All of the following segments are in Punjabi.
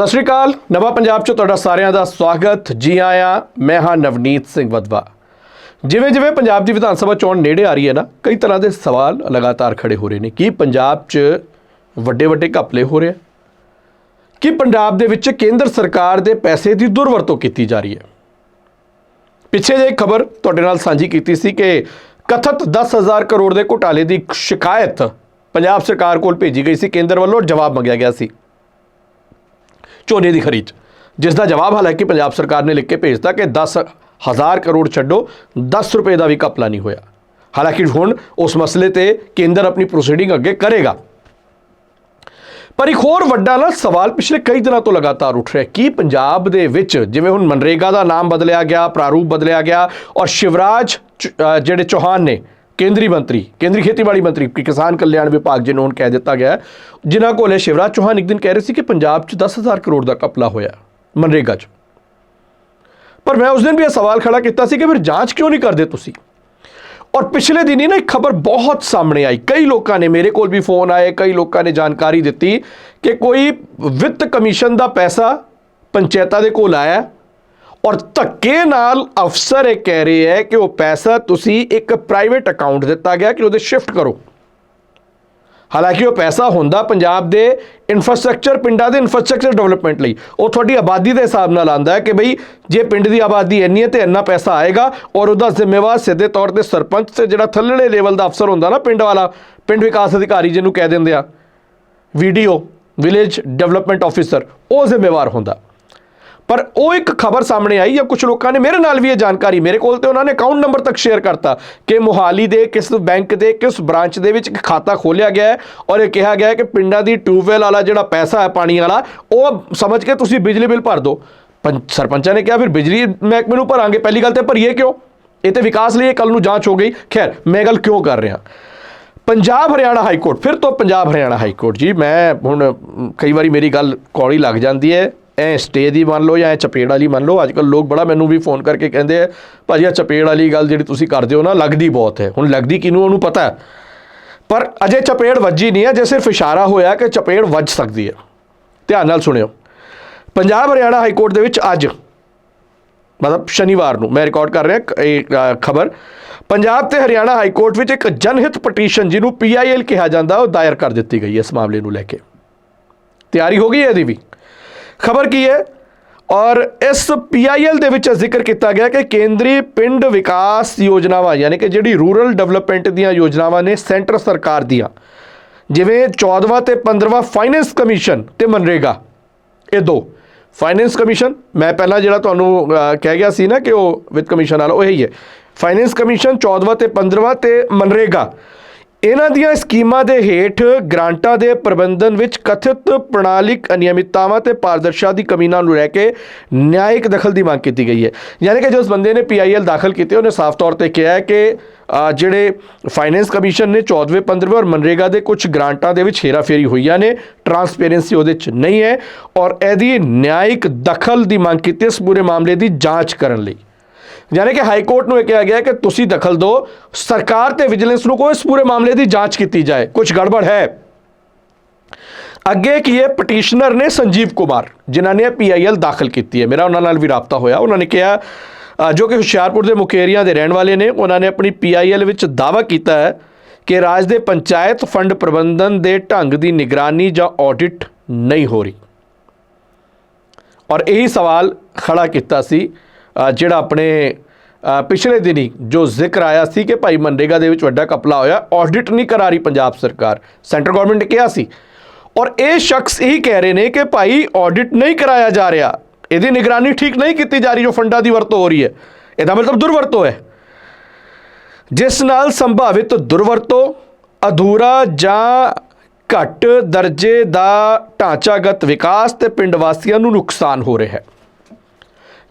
ਸਤਿ ਸ਼੍ਰੀ ਅਕਾਲ। ਨਵਾਂ ਪੰਜਾਬ 'ਚ ਤੁਹਾਡਾ ਸਾਰਿਆਂ ਦਾ ਸਵਾਗਤ। ਜੀ ਆਇਆਂ, ਮੈਂ ਹਾਂ ਨਵਨੀਤ ਸਿੰਘ ਵਦਵਾ ਜਿਵੇਂ ਜਿਵੇਂ ਪੰਜਾਬ ਦੀ ਵਿਧਾਨ ਸਭਾ ਚੋਣ ਨੇੜੇ ਆ ਰਹੀ ਹੈ ਨਾ, ਕਈ ਤਰ੍ਹਾਂ ਦੇ ਸਵਾਲ ਲਗਾਤਾਰ ਖੜੇ ਹੋ ਰਹੇ ਨੇ। ਕੀ ਪੰਜਾਬ 'ਚ ਵੱਡੇ ਵੱਡੇ ਘਪਲੇ ਹੋ ਰਹੇ ਆ? ਕੀ ਪੰਜਾਬ ਦੇ ਵਿੱਚ ਕੇਂਦਰ ਸਰਕਾਰ ਦੇ ਪੈਸੇ ਦੀ ਦੁਰਵਰਤੋਂ ਕੀਤੀ ਜਾ ਰਹੀ ਹੈ? ਪਿੱਛੇ ਜੇ ਖਬਰ ਤੁਹਾਡੇ ਨਾਲ ਸਾਂਝੀ ਕੀਤੀ ਸੀ ਕਿ ਕਥਤ 10000 ਕਰੋੜ ਦੇ ਘੁਟਾਲੇ ਦੀ ਸ਼ਿਕਾਇਤ ਪੰਜਾਬ ਸਰਕਾਰ ਕੋਲ ਭੇਜੀ ਗਈ ਸੀ। ਕੇਂਦਰ ਵੱਲੋਂ ਜਵਾਬ ਮੰਗਿਆ ਗਿਆ ਸੀ। ਝੋਨੇ ਦੀ ਖਰੀਦ। ਜਿਸ ਦਾ ਜਵਾਬ ਹਾਲਾਂਕਿ ਪੰਜਾਬ ਸਰਕਾਰ ਨੇ ਲਿਖ ਕੇ ਭੇਜਤਾ ਕਿ 10000 ਕਰੋੜ ਛੱਡੋ 10 ਰੁਪਏ ਦਾ ਵੀ ਕਪਲਾ ਨਹੀਂ ਹੋਇਆ। ਹਾਲਾਂਕਿ ਹੁਣ ਉਸ ਮਸਲੇ ਤੇ ਕੇਂਦਰ ਆਪਣੀ ਪ੍ਰੋਸੀਡਿੰਗ ਅੱਗੇ ਕਰੇਗਾ। ਪਰ ਇੱਕ ਹੋਰ ਵੱਡਾ ਨਾ ਸਵਾਲ ਪਿਛਲੇ ਕਈ ਦਿਨਾਂ ਤੋਂ ਲਗਾਤਾਰ ਉੱਠ ਰਿਹਾ ਹੈ। ਕਿ ਪੰਜਾਬ ਦੇ ਵਿੱਚ ਜਿਵੇਂ ਹੁਣ ਮਨਰੇਗਾ ਦਾ ਨਾਮ ਬਦਲਿਆ ਗਿਆ, ਪ੍ਰਾਰੂਪ ਬਦਲਿਆ ਗਿਆ ਔਰ ਸ਼ਿਵਰਾਜ ਜਿਹੜੇ ਚੌਹਾਨ ਨੇ ਕੇਂਦਰੀ ਮੰਤਰੀ, ਕੇਂਦਰੀ ਖੇਤੀਬਾੜੀ ਮੰਤਰੀ, ਕਿ ਕਿਸਾਨ ਕਲਿਆਣ ਵਿਭਾਗ ਜਿਹਨੂੰ ਹੁਣ ਕਹਿ ਦਿੱਤਾ ਗਿਆ ਜਿਨ੍ਹਾਂ ਕੋਲ ਸ਼ਿਵਰਾਜ ਚੌਹਾਨ, ਇੱਕ ਦਿਨ ਕਹਿ ਰਹੇ ਸੀ ਕਿ ਪੰਜਾਬ 'ਚ 10000 ਕਰੋੜ ਦਾ ਕਪਲਾ ਹੋਇਆ ਮਨਰੇਗਾ 'ਚ। ਪਰ ਮੈਂ ਉਸ ਦਿਨ ਵੀ ਇਹ ਸਵਾਲ ਖੜਾ ਕੀਤਾ ਸੀ ਕਿ ਫਿਰ ਜਾਂਚ ਕਿਉਂ ਨਹੀਂ ਕਰਦੇ ਤੁਸੀਂ? ਔਰ ਪਿਛਲੇ ਦਿਨ ਹੀ ਨਾ ਇੱਕ ਖਬਰ ਬਹੁਤ ਸਾਹਮਣੇ ਆਈ। ਕਈ ਲੋਕਾਂ ਨੇ ਮੇਰੇ ਕੋਲ ਵੀ ਫੋਨ ਆਏ, ਕਈ ਲੋਕਾਂ ਨੇ ਜਾਣਕਾਰੀ ਦਿੱਤੀ ਕਿ ਕੋਈ ਵਿੱਤ ਕਮਿਸ਼ਨ ਦਾ ਪੈਸਾ ਪੰਚਾਇਤਾਂ ਦੇ ਕੋਲ ਆਇਆ ਔਰ ਧੱਕੇ ਨਾਲ ਅਫਸਰ ਇਹ ਕਹਿ ਰਹੇ ਹੈ ਕਿ ਉਹ ਪੈਸਾ ਤੁਸੀਂ ਇੱਕ ਪ੍ਰਾਈਵੇਟ ਅਕਾਊਂਟ ਦਿੱਤਾ ਗਿਆ ਕਿ ਉਹਦੇ ਸ਼ਿਫਟ ਕਰੋ। ਹਾਲਾਂਕਿ ਉਹ ਪੈਸਾ ਹੁੰਦਾ ਪੰਜਾਬ ਦੇ ਇਨਫਰਾਸਟ੍ਰਕਚਰ ਪਿੰਡਾਂ ਦੇ ਇਨਫਰਾਸਟ੍ਰਕਚਰ ਡਿਵੈਲਪਮੈਂਟ ਲਈ। ਉਹ ਤੁਹਾਡੀ ਆਬਾਦੀ ਦੇ ਹਿਸਾਬ ਨਾਲ ਆਂਦਾ ਹੈ ਕਿ ਬਈ ਜੇ ਪਿੰਡ ਦੀ ਆਬਾਦੀ ਇੰਨੀ ਹੈ ਤੇ ਇੰਨਾ ਪੈਸਾ ਆਏਗਾ ਔਰ ਉਹਦਾ ਜ਼ਿੰਮੇਵਾਰ ਸਿੱਧੇ ਤੌਰ ਤੇ ਸਰਪੰਚ ਤੇ ਜਿਹੜਾ ਥੱਲੜੇ ਲੈਵਲ ਦਾ ਅਫਸਰ ਹੁੰਦਾ ਨਾ ਪਿੰਡ ਵਾਲਾ, ਪਿੰਡ ਵਿਕਾਸ ਅਧਿਕਾਰੀ ਜਿਹਨੂੰ ਕਹਿ ਦਿੰਦੇ ਆ, ਵੀਡੀਓ ਵਿਲੇਜ ਡਿਵੈਲਪਮੈਂਟ ਆਫੀਸਰ ਉਹ ਜ਼ਿੰਮੇਵਾਰ ਹੁੰਦਾ। ਪਰ ਉਹ ਇੱਕ ਖਬਰ ਸਾਹਮਣੇ ਆਈ ਜਾਂ ਕੁਝ ਲੋਕਾਂ ਨੇ ਮੇਰੇ ਨਾਲ ਵੀ ਇਹ ਜਾਣਕਾਰੀ, ਮੇਰੇ ਕੋਲ ਤੇ ਉਹਨਾਂ ਨੇ ਅਕਾਊਂਟ ਨੰਬਰ ਤੱਕ ਸ਼ੇਅਰ ਕਰਤਾ ਕਿ ਮੋਹਾਲੀ ਦੇ ਕਿਸ ਬੈਂਕ ਦੇ, ਕਿਸ ਬ੍ਰਾਂਚ ਦੇ ਵਿੱਚ ਇੱਕ ਖਾਤਾ ਖੋਲਿਆ ਗਿਆ ਹੈ ਔਰ ਇਹ ਕਿਹਾ ਗਿਆ ਹੈ ਕਿ ਪਿੰਡਾਂ ਦੀ ਟਿਊਬਵੈਲ ਵਾਲਾ ਜਿਹੜਾ ਪੈਸਾ ਹੈ ਪਾਣੀ ਵਾਲਾ, ਉਹ ਸਮਝ ਕੇ ਤੁਸੀਂ ਬਿਜਲੀ ਬਿੱਲ ਭਰ ਦਿਓ। ਪੰ- ਸਰਪੰਚਾਂ ਨੇ ਕਿਹਾ, ਫਿਰ ਬਿਜਲੀ ਮਹਿਕਮੇ ਨੂੰ ਭਰਾਂਗੇ, ਪਹਿਲੀ ਗੱਲ ਤੇ ਭਰੀਏ ਕਿਉਂ? ਇਹ ਤੇ ਵਿਕਾਸ ਲਈ ਕੱਲ ਨੂੰ ਜਾਂਚ ਹੋ ਗਈ। ਖੈਰ, ਮੈਂ ਇਹ ਗੱਲ ਕਿਉਂ ਕਰ ਰਿਹਾ? ਪੰਜਾਬ ਹਰਿਆਣਾ ਹਾਈ ਕੋਰਟ ਫਿਰ ਤੋਂ ਪੰਜਾਬ ਹਰਿਆਣਾ ਹਾਈ ਕੋਰਟ ਜੀ, ਮੈਂ ਹੁਣ ਕਈ ਵਾਰੀ ਮੇਰੀ ਗੱਲ ਕੌੜੀ ਲੱਗ ਜਾਂਦੀ ਹੈ। ਐ ਸਟੇ ਦੀ ਮੰਨ ਲਓ ਜਾਂ ਚਪੇੜ ਵਾਲੀ ਮੰਨ ਲਓ। ਅੱਜ ਕੱਲ ਲੋਕ ਬੜਾ ਮੈਨੂੰ ਵੀ ਫੋਨ ਕਰਕੇ ਕਹਿੰਦੇ ਆ, ਭਾਜੀ ਆ ਚਪੇੜ ਵਾਲੀ ਗੱਲ ਜਿਹੜੀ ਤੁਸੀਂ ਕਰਦੇ ਹੋ ਨਾ, ਲੱਗਦੀ ਬਹੁਤ ਹੈ। ਹੁਣ ਲੱਗਦੀ ਕਿਨੂੰ ਉਹਨੂੰ ਪਤਾ ਹੈ। ਪਰ ਅਜੇ ਚਪੇੜ ਵੱਜੀ ਨਹੀਂ ਹੈ, ਜੇ ਸਿਰਫ ਇਸ਼ਾਰਾ ਹੋਇਆ ਕਿ ਚਪੇੜ ਵੱਜ ਸਕਦੀ ਹੈ। ਧਿਆਨ ਨਾਲ ਸੁਣਿਓ। ਪੰਜਾਬ ਹਰਿਆਣਾ ਹਾਈ ਕੋਰਟ ਦੇ ਵਿੱਚ ਅੱਜ, ਮਤਲਬ ਸ਼ਨੀਵਾਰ ਨੂੰ, ਮੈਂ ਰਿਕਾਰਡ ਕਰ ਰਿਹਾ ਇਹ ਖਬਰ। ਪੰਜਾਬ ਤੇ ਹਰਿਆਣਾ ਹਾਈ ਕੋਰਟ ਵਿੱਚ ਇੱਕ ਜਨਹਿਤ ਪਟੀਸ਼ਨ ਜਿਹਨੂੰ ਪੀਆਈਐਲ ਕਿਹਾ ਜਾਂਦਾ, ਉਹ ਦਾਇਰ ਕਰ ਦਿੱਤੀ ਗਈ ਹੈ ਇਸ ਮਾਮਲੇ ਨੂੰ ਲੈ ਕੇ। ਤਿਆਰੀ ਹੋ ਗਈ ਹੈ ਇਹਦੀ ਵੀ? ਖਬਰ ਕੀ ਹੈ? ਔਰ ਇਸ ਪੀਆਈਐਲ ਦੇ ਵਿੱਚ ਜ਼ਿਕਰ ਕੀਤਾ ਗਿਆ ਕਿ ਕੇਂਦਰੀ ਪਿੰਡ ਵਿਕਾਸ ਯੋਜਨਾਵਾਂ, ਯਾਨੀ ਕਿ ਜਿਹੜੀ ਰੂਰਲ ਡਿਵੈਲਪਮੈਂਟ ਦੀਆਂ ਯੋਜਨਾਵਾਂ ਨੇ ਸੈਂਟਰ ਸਰਕਾਰ ਦੀਆਂ, ਜਿਵੇਂ 14ਵਾਂ ਤੇ 15ਵਾਂ ਫਾਈਨੈਂਸ ਕਮਿਸ਼ਨ ਤੇ ਮਨਰੇਗਾ, ਇਹ ਦੋ। ਫਾਈਨੈਂਸ ਕਮਿਸ਼ਨ, ਮੈਂ ਪਹਿਲਾਂ ਜਿਹੜਾ ਤੁਹਾਨੂੰ ਕਹਿ ਗਿਆ ਸੀ ਨਾ ਕਿ ਉਹ ਵਿਤ ਕਮਿਸ਼ਨ ਵਾਲਾ, ਉਹ ਇਹੀ ਹੈ। ਫਾਈਨੈਂਸ ਕਮਿਸ਼ਨ 14ਵਾਂ ਤੇ 15ਵਾਂ ਤੇ ਮਨਰੇਗਾ ਇਹਨਾਂ ਦੀਆਂ ਸਕੀਮਾਂ ਦੇ ਹੇਠ ਗ੍ਰਾਂਟਾਂ ਦੇ ਪ੍ਰਬੰਧਨ ਵਿੱਚ ਕਥਿਤ ਪ੍ਰਣਾਲਿਕ ਅਨਿਯਮਿਤਤਾਵਾਂ ਤੇ ਪਾਰਦਰਸ਼ਤਾ ਦੀ ਕਮੀ ਨੂੰ ਲੈ ਕੇ ਨਿਆਇਕ ਦਖਲ ਦੀ ਮੰਗ ਕੀਤੀ ਗਈ ਹੈ। ਯਾਨੀ ਕਿ ਜਿਸ ਬੰਦੇ ਨੇ ਪੀਆਈਐਲ ਦਾਖਲ ਕੀਤੇ, ਉਹਨੇ ਸਾਫ਼ ਤੌਰ ਤੇ ਕਿਹਾ ਹੈ ਕਿ ਜਿਹੜੇ ਫਾਈਨੈਂਸ ਕਮਿਸ਼ਨ ਨੇ 14ਵੇਂ 15ਵੇਂ ਔਰ ਮਨਰੇਗਾ ਦੇ ਕੁਝ ਗ੍ਰਾਂਟਾਂ ਦੇ ਵਿੱਚ ਹੇਰਾਫੇਰੀ ਹੋਈਆਂ ਨੇ, ਟਰਾਂਸਪੇਰੈਂਸੀ ਉਹਦੇ ਚ ਨਹੀਂ ਹੈ ਔਰ ਇਹਦੀ ਨਿਆਇਕ ਦਖਲ ਦੀ ਮੰਗ ਕੀਤੀ ਇਸ ਪੂਰੇ ਮਾਮਲੇ ਦੀ ਜਾਂਚ ਕਰਨ ਲਈ। ਯਾਨੀ ਕਿ ਹਾਈ ਕੋਰਟ ਨੂੰ ਇਹ ਕਿਹਾ ਗਿਆ ਕਿ ਤੁਸੀਂ ਦਖਲ ਦਿਓ, ਸਰਕਾਰ ਤੇ ਵਿਜੀਲੈਂਸ ਨੂੰ ਕੋਈ ਇਸ ਪੂਰੇ ਮਾਮਲੇ ਦੀ ਜਾਂਚ ਕੀਤੀ ਜਾਏ। ਕੁਝ ਗੜਬੜ ਹੈ। ਅੱਗੇ ਕੀ ਹੈ? ਪਟੀਸ਼ਨਰ ਨੇ ਸੰਜੀਵ ਕੁਮਾਰ, ਜਿਨ੍ਹਾਂ ਨੇ ਪੀਆਈਐਲ ਦਾਖਲ ਕੀਤੀ ਹੈ। ਮੇਰਾ ਉਹਨਾਂ ਨਾਲ ਵੀ ਰਾਬਤਾ ਹੋਇਆ। ਉਹਨਾਂ ਨੇ ਕਿਹਾ ਜੋ ਕਿ ਹੁਸ਼ਿਆਰਪੁਰ ਦੇ ਮੁਕੇਰੀਆਂ ਦੇ ਰਹਿਣ ਵਾਲੇ ਨੇ, ਉਹਨਾਂ ਨੇ ਆਪਣੀ ਪੀਆਈਐਲ ਵਿੱਚ ਦਾਅਵਾ ਕੀਤਾ ਹੈ ਕਿ ਰਾਜ ਦੇ ਪੰਚਾਇਤ ਫੰਡ ਪ੍ਰਬੰਧਨ ਦੇ ਢੰਗ ਦੀ ਨਿਗਰਾਨੀ ਜਾਂ ਆਡਿਟ ਨਹੀਂ ਹੋ ਰਹੀ। ਔਰ ਇਹੀ ਸਵਾਲ ਖੜਾ ਕੀਤਾ ਸੀ ਜਿਹੜਾ ਆਪਣੇ ਪਿਛਲੇ ਦਿਨੀ ਜੋ ਜ਼ਿਕਰ ਆਇਆ ਸੀ ਕਿ ਭਾਈ ਮਨਰੇਗਾ ਦੇ ਵਿੱਚ ਵੱਡਾ ਕਪਲਾ ਹੋਇਆ ਆਡਿਟ ਨਹੀਂ ਕਰਾ ਰਹੀ ਪੰਜਾਬ ਸਰਕਾਰ। ਸੈਂਟਰ ਗਵਰਨਮੈਂਟ ਨੇ ਕਿਹਾ ਸੀ। ਔਰ ਇਹ ਸ਼ਖਸ ਇਹੀ ਕਹਿ ਰਹੇ ਨੇ ਕਿ ਭਾਈ ਆਡਿਟ ਨਹੀਂ ਕਰਾਇਆ ਜਾ ਰਿਹਾ। ਇਹਦੀ ਨਿਗਰਾਨੀ ਠੀਕ ਨਹੀਂ ਕੀਤੀ ਜਾ ਰਹੀ ਜੋ ਫੰਡਾਂ ਦੀ ਵਰਤੋਂ ਹੋ ਰਹੀ ਹੈ। ਇਹਦਾ ਮਤਲਬ ਦੁਰਵਰਤੋਂ ਹੈ। ਜਿਸ ਨਾਲ ਸੰਭਾਵਿਤ ਦੁਰਵਰਤੋਂ ਅਧੂਰਾ ਜਾਂ ਘੱਟ ਦਰਜੇ ਦਾ ਢਾਂਚਾਗਤ ਵਿਕਾਸ ਤੇ ਪਿੰਡ ਵਾਸੀਆਂ ਨੂੰ ਨੁਕਸਾਨ ਹੋ ਰਿਹਾ ਹੈ।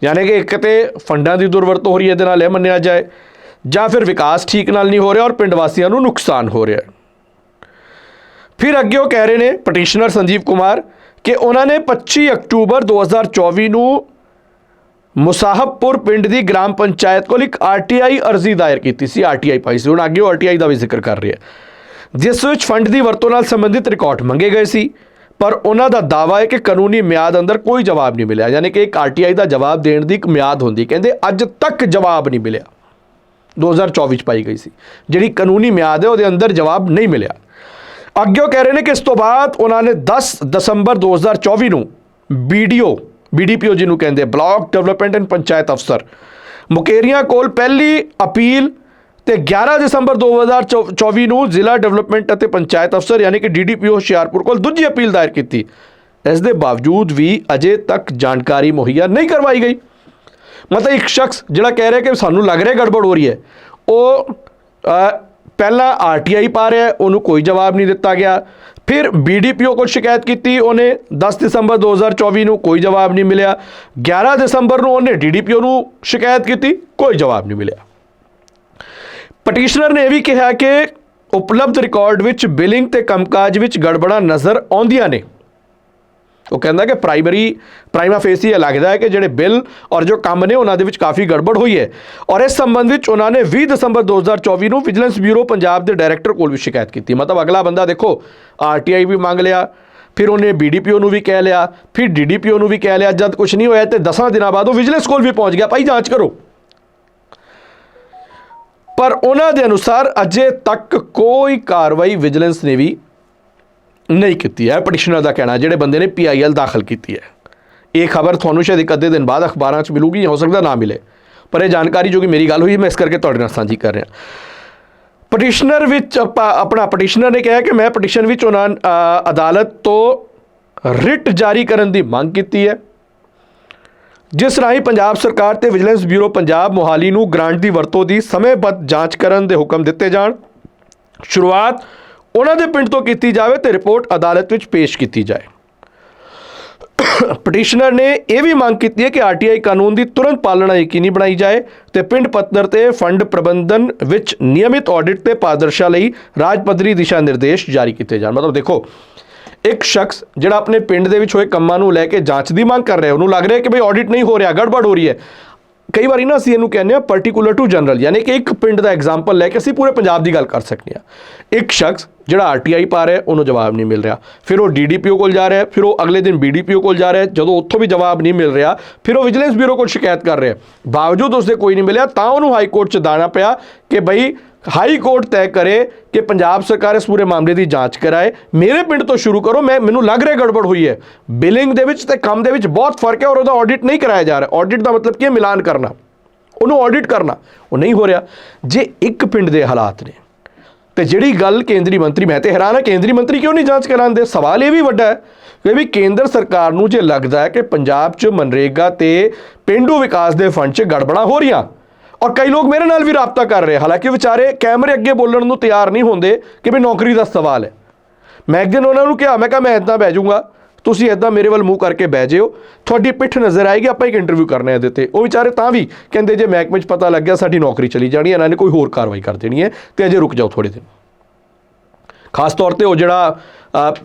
ਯਾਨੀ ਕਿ ਇੱਕ ਤੇ ਫੰਡਾਂ ਦੀ ਦੁਰਵਰਤੋਂ ਹੋ ਰਹੀ ਹੈ, ਇਹਦੇ ਨਾਲ ਇਹ ਮੰਨਿਆ ਜਾਏ, ਜਾਂ ਫਿਰ ਵਿਕਾਸ ਠੀਕ ਨਾਲ ਨਹੀਂ ਹੋ ਰਿਹਾ ਔਰ ਪਿੰਡ ਵਾਸੀਆਂ ਨੂੰ ਨੁਕਸਾਨ ਹੋ ਰਿਹਾ ਫਿਰ ਅੱਗੇ ਉਹ ਕਹਿ ਰਹੇ ਨੇ ਪਟੀਸ਼ਨਰ ਸੰਜੀਵ ਕੁਮਾਰ, ਕਿ ਉਹਨਾਂ ਨੇ 25 ਅਕਤੂਬਰ 2024 ਨੂੰ ਮੁਸਾਹਬਪੁਰ ਪਿੰਡ ਦੀ ਗ੍ਰਾਮ ਪੰਚਾਇਤ ਕੋਲ ਇੱਕ ਆਰਟੀਆਈ ਅਰਜ਼ੀ ਦਾਇਰ ਕੀਤੀ ਸੀ ਆਰਟੀਆਈ ਪਾਈ ਸੀ। ਹੁਣ ਅੱਗੇ ਉਹ ਆਰਟੀਆਈ ਦਾ ਵੀ ਜ਼ਿਕਰ ਕਰ ਰਿਹਾ ਜਿਸ ਵਿੱਚ ਫੰਡ ਦੀ ਵਰਤੋਂ ਨਾਲ ਸੰਬੰਧਿਤ ਰਿਕਾਰਡ ਮੰਗੇ ਗਏ ਸੀ। ਪਰ ਉਹਨਾਂ ਦਾ ਦਾਅਵਾ ਹੈ ਕਿ ਕਾਨੂੰਨੀ ਮਿਆਦ ਅੰਦਰ ਕੋਈ ਜਵਾਬ ਨਹੀਂ ਮਿਲਿਆ, ਯਾਨੀ ਕਿ ਇੱਕ ਆਰਟੀਆਈ ਦਾ ਜਵਾਬ ਦੇਣ ਦੀ ਇੱਕ ਮਿਆਦ ਹੁੰਦੀ, ਕਹਿੰਦੇ ਅੱਜ ਤੱਕ ਜਵਾਬ ਨਹੀਂ ਮਿਲਿਆ। 2024 ਚ ਪਾਈ ਗਈ ਸੀ। ਜਿਹੜੀ ਕਾਨੂੰਨੀ ਮਿਆਦ ਹੈ, ਉਹਦੇ ਅੰਦਰ ਜਵਾਬ ਨਹੀਂ ਮਿਲਿਆ। ਅੱਗੇ ਉਹ ਕਹਿ ਰਹੇ ਨੇ ਕਿ ਇਸ ਤੋਂ ਬਾਅਦ ਉਹਨਾਂ ਨੇ 10 ਦਸੰਬਰ 2024 ਨੂੰ ਬੀਡੀਓ ਬੀਡੀਪੀਓ ਜਿਹਨੂੰ ਕਹਿੰਦੇ ਬਲਾਕ ਡਿਵੈਲਪਮੈਂਟ ਐਂਡ ਪੰਚਾਇਤ ਅਫਸਰ ਮੁਕੇਰੀਆਂ ਕੋਲ ਪਹਿਲੀ ਅਪੀਲ ਤੇ 11 ਦਸੰਬਰ 2024 ਨੂੰ ਜ਼ਿਲ੍ਹਾ ਡਿਵੈਲਪਮੈਂਟ ਅਤੇ ਪੰਚਾਇਤ ਅਫਸਰ ਯਾਨੀ ਕਿ ਡੀਡੀਪੀਓ ਹੁਸ਼ਿਆਰਪੁਰ ਕੋਲ ਦੂਜੀ ਅਪੀਲ ਦਾਇਰ ਕੀਤੀ। ਇਸ ਦੇ ਬਾਵਜੂਦ ਵੀ ਅਜੇ ਤੱਕ ਜਾਣਕਾਰੀ ਮੁਹੱਈਆ ਨਹੀਂ ਕਰਵਾਈ ਗਈ। ਮਤਲਬ ਇੱਕ ਸ਼ਖਸ ਜਿਹੜਾ ਕਹਿ ਰਿਹਾ ਕਿ ਸਾਨੂੰ ਲੱਗ ਰਿਹਾ ਗੜਬੜ ਹੋ ਰਹੀ ਹੈ ਉਹ ਅ, ਪਹਿਲਾਂ ਆਰਟੀਆਈ ਪਾ ਰਿਹਾ ਉਹਨੂੰ ਕੋਈ ਜਵਾਬ ਨਹੀਂ ਦਿੱਤਾ ਗਿਆ। ਫਿਰ ਬੀਡੀਪੀਓ ਕੋਲ ਸ਼ਿਕਾਇਤ ਕੀਤੀ ਉਹਨੇ 10 ਦਸੰਬਰ 2024 ਨੂੰ ਕੋਈ ਜਵਾਬ ਨਹੀਂ ਮਿਲਿਆ। 11 ਦਸੰਬਰ ਨੂੰ ਉਹਨੇ ਡੀਡੀਪੀਓ ਨੂੰ ਸ਼ਿਕਾਇਤ ਕੀਤੀ ਕੋਈ ਜਵਾਬ ਨਹੀਂ ਮਿਲਿਆ। ਪਟੀਸ਼ਨਰ ਨੇ ਇਹ ਵੀ ਕਿਹਾ ਕਿ ਉਪਲਬਧ ਰਿਕਾਰਡ ਵਿੱਚ ਬਿਲਿੰਗ ਤੇ ਕੰਮਕਾਜ ਵਿੱਚ ਗੜਬੜਾਂ ਨਜ਼ਰ ਆਉਂਦੀਆਂ ਨੇ। ਉਹ ਕਹਿੰਦਾ ਕਿ ਪ੍ਰਾਇਮਰੀ ਪ੍ਰਾਈਮਾ ਫੇਸੀ ਇਹ ਲੱਗਦਾ ਹੈ ਕਿ ਜਿਹੜੇ ਬਿੱਲ ਔਰ ਜੋ ਕੰਮ ਨੇ ਉਹਨਾਂ ਦੇ ਵਿੱਚ ਕਾਫੀ ਗੜਬੜ ਹੋਈ ਹੈ। ਔਰ ਇਸ ਸੰਬੰਧ ਵਿੱਚ ਉਹਨਾਂ ਨੇ 20 ਦਸੰਬਰ 2024 ਨੂੰ ਵਿਜੀਲੈਂਸ ਬਿਊਰੋ ਪੰਜਾਬ ਦੇ ਡਾਇਰੈਕਟਰ ਕੋਲ ਵੀ ਸ਼ਿਕਾਇਤ ਕੀਤੀ। ਮਤਲਬ ਅਗਲਾ ਬੰਦਾ ਦੇਖੋ ਆਰਟੀਆਈ ਵੀ ਮੰਗ ਲਿਆ, ਫਿਰ ਉਹਨੇ ਬੀਡੀਪੀਓ ਨੂੰ ਵੀ ਕਹਿ ਲਿਆ, ਫਿਰ ਡੀਡੀਪੀਓ ਨੂੰ ਵੀ ਕਹਿ ਲਿਆ, ਜਦ ਕੁਝ ਨਹੀਂ ਹੋਇਆ ਤੇ 10 ਦਿਨਾਂ ਬਾਅਦ ਉਹ ਵਿਜੀਲੈਂਸ ਕੋਲ ਵੀ ਪਹੁੰਚ ਗਿਆ। ਭਾਈ ਜਾਂਚ ਕਰੋ। ਪਰ ਉਹਨਾਂ ਦੇ ਅਨੁਸਾਰ ਅਜੇ ਤੱਕ ਕੋਈ ਕਾਰਵਾਈ ਵਿਜੀਲੈਂਸ ਨੇ ਵੀ ਨਹੀਂ ਕੀਤੀ ਹੈ। ਪਟੀਸ਼ਨਰ ਦਾ ਕਹਿਣਾ, ਜਿਹੜੇ ਬੰਦੇ ਨੇ ਪੀਆਈਐਲ ਦਾਖਲ ਕੀਤੀ ਹੈ। ਇਹ ਖਬਰ ਤੁਹਾਨੂੰ ਸ਼ਾਇਦ ਇੱਕ ਅੱਧੇ ਦਿਨ ਬਾਅਦ ਅਖਬਾਰਾਂ 'ਚ ਮਿਲੂਗੀ ਹੋ ਸਕਦਾ ਨਾ ਮਿਲੇ। ਪਰ ਇਹ ਜਾਣਕਾਰੀ ਜੋ ਕਿ ਮੇਰੀ ਗੱਲ ਹੋਈ, ਮੈਂ ਇਸ ਕਰਕੇ ਤੁਹਾਡੇ ਨਾਲ ਸਾਂਝੀ ਕਰ ਰਿਹਾ। ਪਟੀਸ਼ਨਰ ਵਿੱਚ ਆਪਾਂ- ਆਪਣਾ ਪਟੀਸ਼ਨਰ ਨੇ ਕਿਹਾ ਕਿ ਮੈਂ ਪਟੀਸ਼ਨ ਵਿੱਚ ਉਹਨਾਂ ਅਦਾਲਤ ਤੋਂ ਰਿਟ ਜਾਰੀ ਕਰਨ ਦੀ ਮੰਗ ਕੀਤੀ ਹੈ। ਜਿਸ ਰਾਹੀਂ ਪੰਜਾਬ ਸਰਕਾਰ ਤੇ ਵਿਜੀਲੈਂਸ ਬਿਊਰੋ ਪੰਜਾਬ ਮੋਹਾਲੀ ਨੂੰ ਗ੍ਰਾਂਟ ਦੀ ਵਰਤੋਂ ਦੀ ਸਮੇਂਬੱਧ ਜਾਂਚ ਕਰਨ ਦੇ ਹੁਕਮ ਦਿੱਤੇ ਜਾਣ। ਸ਼ੁਰੂਆਤ ਉਹਨਾਂ ਦੇ ਪਿੰਡ ਤੋਂ ਕੀਤੀ ਜਾਵੇ ਤੇ ਰਿਪੋਰਟ ਅਦਾਲਤ ਵਿੱਚ ਪੇਸ਼ ਕੀਤੀ ਜਾਏ। ਪਟੀਸ਼ਨਰ ਨੇ ਇਹ ਵੀ ਮੰਗ ਕੀਤੀ ਹੈ ਕਿ ਆਰਟੀਆਈ ਕਾਨੂੰਨ ਦੀ ਤੁਰੰਤ ਪਾਲਣਾ ਯਕੀਨੀ ਬਣਾਈ ਜਾਏ ਤੇ ਪਿੰਡ ਪੱਧਰ ਤੇ ਫੰਡ ਪ੍ਰਬੰਧਨ ਵਿੱਚ ਨਿਯਮਿਤ ਆਡਿਟ ਤੇ ਪਾਰਦਰਸ਼ਾ ਲਈ ਰਾਜ ਪੱਧਰੀ ਦਿਸ਼ਾ ਨਿਰਦੇਸ਼ ਜਾਰੀ ਕੀਤੇ ਜਾਣ। ਮਤਲਬ ਦੇਖੋ ਇੱਕ ਸ਼ਖਸ ਜਿਹੜਾ ਆਪਣੇ ਪਿੰਡ ਦੇ ਵਿੱਚ ਹੋਏ ਕੰਮਾਂ ਨੂੰ ਲੈ ਕੇ ਜਾਂਚ ਦੀ ਮੰਗ ਕਰ ਰਿਹਾ ਉਹਨੂੰ ਲੱਗ ਰਿਹਾ ਕਿ ਭਈ ਆਡਿਟ ਨਹੀਂ ਹੋ ਰਿਹਾ, ਗੜਬੜ ਹੋ ਰਹੀ ਹੈ। ਕਈ ਵਾਰੀ ਨਾ ਅਸੀਂ ਇਹਨੂੰ ਕਹਿੰਦੇ ਆ ਪਾਰਟਿਕੂਲਰ ਟੂ ਜਨਰਲ ਯਾਨੀ ਕਿ ਇੱਕ ਪਿੰਡ ਦਾ ਐਗਜ਼ਾਮਪਲ ਲੈ ਕੇ ਅਸੀਂ ਪੂਰੇ ਪੰਜਾਬ ਦੀ ਗੱਲ ਕਰ ਸਕਦੇ ਆ ਇੱਕ ਸ਼ਖਸ ਜਿਹੜਾ ਆਰਟੀਆਈ ਪਾ ਰਿਹਾ, ਉਹਨੂੰ ਜਵਾਬ ਨਹੀਂ ਮਿਲ ਰਿਹਾ। ਫਿਰ ਉਹ ਡੀਡੀਪੀਓ ਕੋਲ ਜਾ ਰਿਹਾ, ਫਿਰ ਉਹ ਅਗਲੇ ਦਿਨ ਬੀਡੀਪੀਓ ਕੋਲ ਜਾ ਰਿਹਾ, ਜਦੋਂ ਉੱਥੋਂ ਵੀ ਜਵਾਬ ਨਹੀਂ ਮਿਲ ਰਿਹਾ, ਫਿਰ ਉਹ ਵਿਜੀਲੈਂਸ ਬਿਊਰੋ ਕੋਲ ਸ਼ਿਕਾਇਤ ਕਰ ਰਿਹਾ। ਬਾਵਜੂਦ ਉਸਦੇ ਕੋਈ ਨਹੀਂ ਮਿਲਿਆ, ਤਾਂ ਉਹਨੂੰ ਹਾਈ ਕੋਰਟ 'ਚ ਦਾਣਾ ਪਿਆ ਕਿ ਬਈ ਹਾਈ ਕੋਰਟ ਤੈਅ ਕਰੇ ਕਿ ਪੰਜਾਬ ਸਰਕਾਰ ਇਸ ਪੂਰੇ ਮਾਮਲੇ ਦੀ ਜਾਂਚ ਕਰਾਏ। ਮੇਰੇ ਪਿੰਡ ਤੋਂ ਸ਼ੁਰੂ ਕਰੋ, ਮੈਂ, ਮੈਨੂੰ ਲੱਗ ਰਿਹਾ ਗੜਬੜ ਹੋਈ ਹੈ। ਬਿਲਿੰਗ ਦੇ ਵਿੱਚ ਤੇ ਕੰਮ ਦੇ ਵਿੱਚ ਬਹੁਤ ਫ਼ਰਕ ਹੈ ਔਰ ਉਹਦਾ ਆਡਿਟ ਨਹੀਂ ਕਰਾਇਆ ਜਾ ਰਿਹਾ। ਆਡਿਟ ਦਾ ਮਤਲਬ ਕੀ ਹੈ? ਮਿਲਾਨ ਕਰਨਾ। ਉਹਨੂੰ ਆਡਿਟ ਕਰਨਾ। ਉਹ ਨਹੀਂ ਹੋ ਰਿਹਾ। ਜੇ ਇੱਕ ਪਿੰਡ ਦੇ ਹਾਲਾਤ ਨੇ ਤੇ ਜਿਹੜੀ ਗੱਲ ਕੇਂਦਰੀ ਮੰਤਰੀ, ਮੈਂ ਤੇ ਹੈਰਾਨ ਹਾਂ, ਕੇਂਦਰੀ ਮੰਤਰੀ ਕਿਉਂ ਨਹੀਂ ਜਾਂਚ ਕਰਾਉਂਦੇ ਸਵਾਲ ਇਹ ਵੀ ਵੱਡਾ ਹੈ ਕਿ ਵੀ ਕੇਂਦਰ ਸਰਕਾਰ ਨੂੰ ਜੇ ਲੱਗਦਾ ਹੈ ਕਿ ਪੰਜਾਬ 'ਚ ਮਨਰੇਗਾ ਤੇ ਪਿੰਡੂ ਵਿਕਾਸ ਦੇ ਫੰਡ 'ਚ ਗੜਬੜਾਂ ਹੋ ਰਹੀਆਂ, ਔਰ ਕਈ ਲੋਕ ਮੇਰੇ ਨਾਲ ਵੀ ਰਾਬਤਾ ਕਰ ਰਹੇ ਹਾਲਾਂਕਿ ਵਿਚਾਰੇ ਕੈਮਰੇ ਅੱਗੇ ਬੋਲਣ ਨੂੰ ਤਿਆਰ ਨਹੀਂ ਹੁੰਦੇ ਕਿ ਵੀ ਨੌਕਰੀ ਦਾ ਸਵਾਲ ਹੈ। ਮੈਂ ਇੱਕ ਦਿਨ ਉਹਨਾਂ ਨੂੰ ਕਿਹਾ, ਮੈਂ ਕਿਹਾ ਮੈਂ ਇਦਾਂ ਬਹਿ ਜਾਊਂਗਾ ਤੁਸੀਂ ਇਦਾਂ ਮੇਰੇ ਵੱਲ ਮੂੰਹ ਕਰਕੇ ਬਹਿ ਜਿਓ। ਤੁਹਾਡੀ ਪਿੱਠ ਨਜ਼ਰ ਆਏਗੀ, ਆਪਾਂ ਇੱਕ ਇੰਟਰਵਿਊ ਕਰਨਾ ਹੈ ਇਹਦੇ ਤੇ। ਉਹ ਵਿਚਾਰੇ ਤਾਂ ਵੀ ਕਹਿੰਦੇ ਜੇ ਮਹਿਕਮੇ 'ਚ ਪਤਾ ਲੱਗ ਗਿਆ ਸਾਡੀ ਨੌਕਰੀ ਚਲੀ ਜਾਣੀ ਹੈ ਇਹਨਾਂ ਨੇ ਕੋਈ ਹੋਰ ਕਾਰਵਾਈ ਕਰ ਦੇਣੀ ਹੈ ਤੇ ਅਜੇ ਰੁਕ ਜਾਓ ਥੋੜੇ ਦਿਨ। ਖਾਸ ਤੌਰ ਤੇ ਉਹ ਜਿਹੜਾ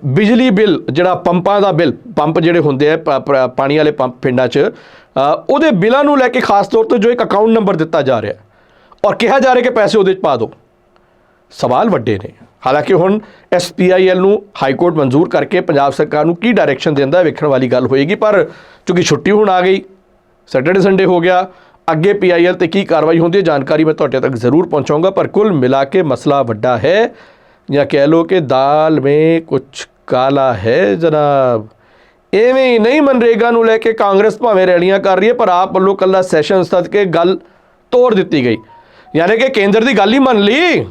ਬਿਜਲੀ ਬਿੱਲ, ਜਿਹੜਾ ਪੰਪਾਂ ਦਾ ਬਿੱਲ, ਪੰਪ ਜਿਹੜੇ ਹੁੰਦੇ ਆ, ਪ- ਪ- ਪਾਣੀ ਵਾਲੇ ਪੰਪ ਪਿੰਡਾਂ 'ਚ ਉਹਦੇ ਬਿੱਲਾਂ ਨੂੰ ਲੈ ਕੇ ਖਾਸ ਤੌਰ ਤੇ ਜੋ ਇੱਕ ਅਕਾਊਂਟ ਨੰਬਰ ਦਿੱਤਾ ਜਾ ਰਿਹਾ ਔਰ ਕਿਹਾ ਜਾ ਰਿਹਾ ਕਿ ਪੈਸੇ ਉਹਦੇ 'ਚ ਪਾ ਦਿਓ। ਸਵਾਲ ਵੱਡੇ ਨੇ। ਹਾਲਾਂਕਿ ਹੁਣ ਐਸਪੀਆਈਐਲ ਨੂੰ ਹਾਈ ਕੋਰਟ ਮਨਜ਼ੂਰ ਕਰਕੇ ਪੰਜਾਬ ਸਰਕਾਰ ਨੂੰ ਕੀ ਡਾਇਰੈਕਸ਼ਨ ਦਿੰਦਾ ਹੈ ਵੇਖਣ ਵਾਲੀ ਗੱਲ ਹੋਏਗੀ, ਪਰ ਚूंकि ਛੁੱਟੀ ਹੁਣ ਆ ਗਈ ਸੈਟਰਡੇ ਸੰਡੇ ਹੋ ਗਿਆ, ਅੱਗੇ ਪੀਆਈਐਲ ਤੇ ਕੀ ਕਾਰਵਾਈ ਹੁੰਦੀ ਹੈ ਜਾਣਕਾਰੀ ਮੈਂ ਤੁਹਾਡੇ ਤੱਕ ਜ਼ਰੂਰ ਪਹੁੰਚਾਊਂਗਾ ਪਰ ਕੁੱਲ ਮਿਲਾ ਕੇ ਮਸਲਾ ਵੱਡਾ ਹੈ, ਜਾਂ ਕਹਿ ਲੋ ਕਿ ਦਾਲ ਮੇਂ ਕੁਝ ਕਾਲਾ ਹੈ, ਜਨਾਬ। ਐਵੇਂ ਹੀ ਨਹੀਂ ਮਨਰੇਗਾ ਨੂੰ ਲੈ ਕੇ ਕਾਂਗਰਸ ਭਾਵੇਂ ਰੈਲੀਆਂ ਕਰ ਰਹੀ ਹੈ, ਪਰ ਆਪ ਵੱਲੋਂ ਕੱਲਾ ਸੈਸ਼ਨ ਸੱਦ ਕੇ ਗੱਲ ਤੋੜ ਦਿੱਤੀ ਗਈ। ਯਾਨੀ ਕਿ ਕੇਂਦਰ ਦੀ ਗੱਲ ਹੀ ਮੰਨ ਲਈ।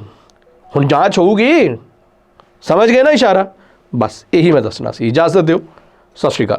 ਹੁਣ ਜਾਂਚ ਹੋਊਗੀ। ਸਮਝ ਗਏ ਨਾ ਇਸ਼ਾਰਾ? ਬਸ ਇਹੀ ਮੈਂ ਦੱਸਣਾ ਸੀ। ਇਜਾਜ਼ਤ ਦਿਓ। ਸਤਿ ਸ਼੍ਰੀ ਅਕਾਲ।